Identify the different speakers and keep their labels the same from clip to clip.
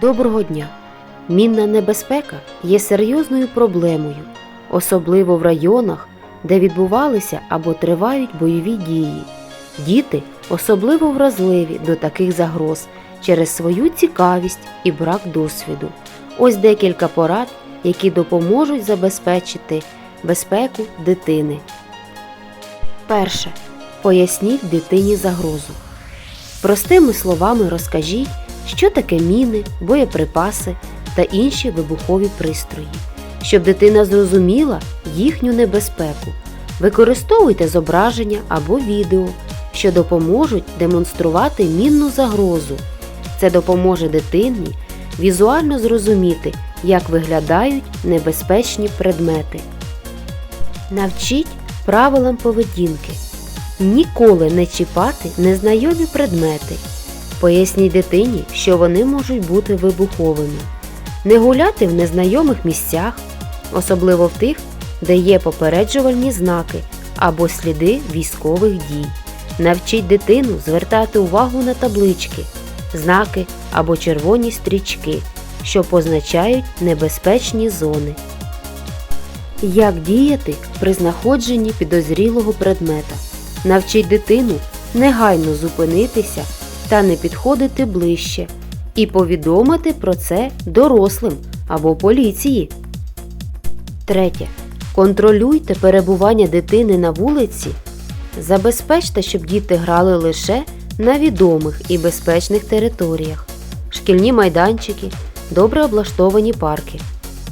Speaker 1: Доброго дня! Мінна небезпека є серйозною проблемою, особливо в районах, де відбувалися або тривають бойові дії. Діти особливо вразливі до таких загроз через свою цікавість і брак досвіду. Ось декілька порад, які допоможуть забезпечити безпеку дитини. Перше. Поясніть дитині загрозу. Простими словами розкажіть, що таке міни, боєприпаси та інші вибухові пристрої, щоб дитина зрозуміла їхню небезпеку. Використовуйте зображення або відео, що допоможуть демонструвати мінну загрозу. Це допоможе дитині візуально зрозуміти, як виглядають небезпечні предмети. Навчіть правилам поведінки. Ніколи не чіпати незнайомі предмети. Поясніть дитині, що вони можуть бути вибуховими. Не гуляти в незнайомих місцях, особливо в тих, де є попереджувальні знаки або сліди військових дій. Навчіть дитину звертати увагу на таблички, знаки або червоні стрічки, що позначають небезпечні зони. Як діяти при знаходженні підозрілого предмета? Навчіть дитину негайно зупинитися та не підходити ближче і повідомити про це дорослим або поліції. Третє. Контролюйте перебування дитини на вулиці. Забезпечте, щоб діти грали лише на відомих і безпечних територіях, шкільні майданчики, добре облаштовані парки.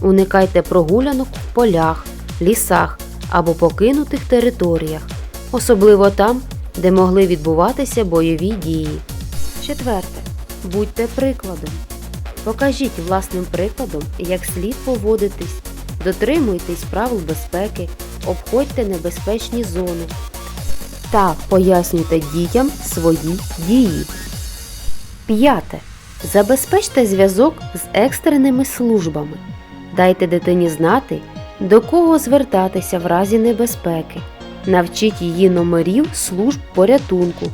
Speaker 1: Уникайте прогулянок в полях, лісах або покинутих територіях, особливо там, де могли відбуватися бойові дії. Четверте. Будьте прикладом. Покажіть власним прикладом, як слід поводитись, дотримуйтесь правил безпеки, обходьте небезпечні зони та пояснюйте дітям свої дії. П'яте. Забезпечте зв'язок з екстреними службами. Дайте дитині знати, до кого звертатися в разі небезпеки. Навчіть її номерів служб порятунку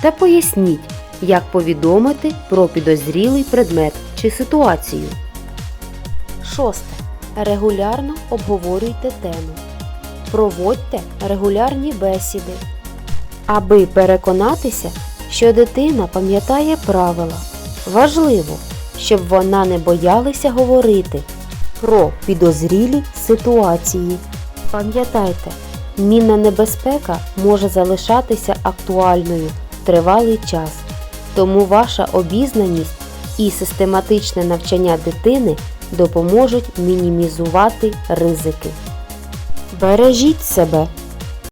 Speaker 1: та поясніть, як повідомити про підозрілий предмет чи ситуацію. Шосте. Регулярно обговорюйте тему. Проводьте регулярні бесіди, аби переконатися, що дитина пам'ятає правила. Важливо, щоб вона не боялася говорити про підозрілі ситуації. Пам'ятайте, мінна небезпека може залишатися актуальною тривалий час, тому ваша обізнаність і систематичне навчання дитини допоможуть мінімізувати ризики. Бережіть себе